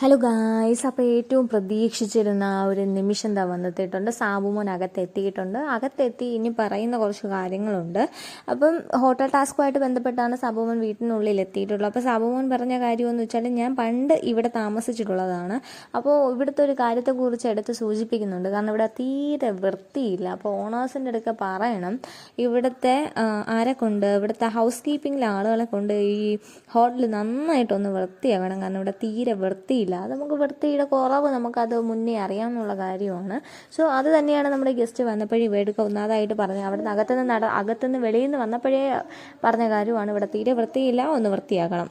Hello guys അപ്പോൾ ഏറ്റവും പ്രതീക്ഷിച്ചിരുന്ന ആ ഒരു നിമിഷം എന്താ വന്നെത്തിയിട്ടുണ്ട്. സാബുമോൻ അകത്തെത്തിയിട്ടുണ്ട്. അകത്തെത്തി ഇനി പറയുന്ന കുറച്ച് കാര്യങ്ങളുണ്ട്. അപ്പം ഹോട്ടൽ ടാസ്കുമായിട്ട് ബന്ധപ്പെട്ടാണ് സാബുമോൻ വീട്ടിനുള്ളിൽ എത്തിയിട്ടുള്ളത്. അപ്പോൾ സാബുമോൻ പറഞ്ഞ കാര്യമെന്ന് വെച്ചാൽ ഞാൻ പണ്ട് ഇവിടെ താമസിച്ചിട്ടുള്ളതാണ്. അപ്പോൾ ഇവിടുത്തെ ഒരു കാര്യത്തെക്കുറിച്ച് എടുത്ത് സൂചിപ്പിക്കുന്നുണ്ട്. കാരണം ഇവിടെ തീരെ വൃത്തിയില്ല. അപ്പോൾ ഓണേഴ്സിന്റെ അടുക്ക പറയണം. ഇവിടുത്തെ ആരെ കൊണ്ട്? ഇവിടുത്തെ ഹൗസ് കീപ്പിങ്ങിലെ ആളുകളെ കൊണ്ട് ഈ ഹോട്ടൽ നന്നായിട്ടൊന്ന് വൃത്തിയാകണം കാരണം ഇവിടെ തീരെ വൃത്തിയില്ല. അത് നമുക്ക് വൃത്തിയുടെ കുറവ് നമുക്കത് മുന്നേ അറിയാമെന്നുള്ള കാര്യമാണ്. സോ അത് തന്നെയാണ് നമ്മുടെ ഗസ്റ്റ് വന്നപ്പോഴേ വേടുക്ക ഒന്നാതായിട്ട് പറഞ്ഞത്. അവിടെ നിന്ന് അകത്തുനിന്ന് നട അകത്തുനിന്ന് വെളിയിൽ നിന്ന് വന്നപ്പോഴേ പറഞ്ഞ കാര്യമാണ്. ഇവിടെ തീരെ വൃത്തിയില്ല ഒന്ന് വൃത്തിയാക്കണം.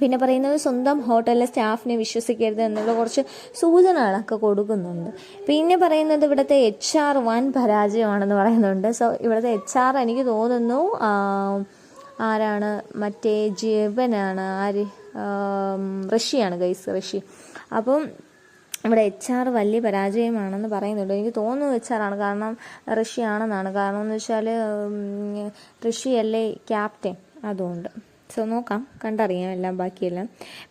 പിന്നെ പറയുന്നത് സ്വന്തം ഹോട്ടലിലെ സ്റ്റാഫിനെ വിശ്വസിക്കരുത് എന്നുള്ള കുറച്ച് സൂചനകളൊക്കെ കൊടുക്കുന്നുണ്ട്. പിന്നെ പറയുന്നത് ഇവിടുത്തെ എച്ച് ആർ വൻ പരാജയമാണെന്ന് പറയുന്നുണ്ട്. സോ ഇവിടുത്തെ എച്ച് ആർ എനിക്ക് തോന്നുന്നു ആരാണ്? മറ്റേ ജീവനാണ്. ആര്? ഋഷിയാണ് ഗൈസ് റഷ്യ. അപ്പം ഇവിടെ എച്ച് ആർ വലിയ പരാജയമാണെന്ന് പറയുന്നുണ്ട്. എനിക്ക് തോന്നുന്നു എച്ച് ആർ ആണ്. കാരണം റഷ്യ ആണെന്നാണ് കാരണം എന്ന് വെച്ചാൽ റഷ്യയല്ലേ ക്യാപ്റ്റൻ അതുകൊണ്ട്. സോ നോക്കാം. കണ്ടറിയാം എല്ലാം ബാക്കിയെല്ലാം.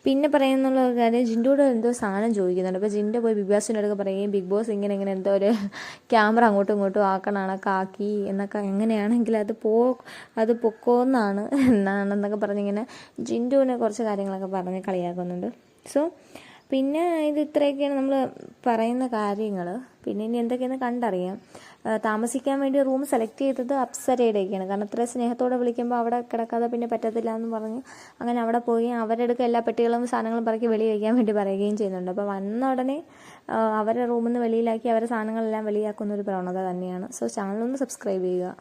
പിന്നെ പറയുന്നുള്ള കാര്യം ജിൻഡോട് എന്തോ സാധനം ചോദിക്കുന്നുണ്ട്. അപ്പോൾ ജിൻഡോ പോയി ബിഗ് ബോസിന്റെ അടുത്ത് പറയുകയും ബിഗ് ബോസ് ഇങ്ങനെ ഇങ്ങനെ എന്തോ ഒരു ക്യാമറ അങ്ങോട്ടും ഇങ്ങോട്ടും ആക്കണാണ് കാക്കി എന്നൊക്കെ എങ്ങനെയാണെങ്കിൽ അത് പോ അത് പൊക്കോന്നാണ് എന്നാണെന്നൊക്കെ പറഞ്ഞിങ്ങനെ ജിൻഡുവിനെ കുറച്ച് കാര്യങ്ങളൊക്കെ പറഞ്ഞ് കളിയാക്കുന്നുണ്ട്. സോ പിന്നെ ഇത് ഇത്രയൊക്കെയാണ് നമ്മൾ പറയുന്ന കാര്യങ്ങൾ പിന്നെ ഇനി എന്തൊക്കെയെന്ന് കണ്ടറിയാം. താമസിക്കാൻ വേണ്ടി റൂം സെലക്ട് ചെയ്തത് അപ്സരയുടെയൊക്കെയാണ്. കാരണം ഇത്ര സ്നേഹത്തോടെ വിളിക്കുമ്പോൾ അവിടെ കിടക്കാതെ പിന്നെ പറ്റത്തില്ല എന്ന് പറഞ്ഞ് അങ്ങനെ അവിടെ പോയി അവരുടെ അടുക്ക എല്ലാ പെട്ടികളും സാധനങ്ങളും പറക്കി വെളി വയ്ക്കാൻ വേണ്ടി പറയുകയും ചെയ്യുന്നുണ്ട്. അപ്പോൾ വന്ന ഉടനെ അവരെ റൂമിൽ നിന്ന് വെളിയിലാക്കി അവരെ സാധനങ്ങളെല്ലാം വെളിയാക്കുന്ന ഒരു പ്രവണത തന്നെയാണ്. സോ ചാനലൊന്ന് സബ്സ്ക്രൈബ് ചെയ്യുക.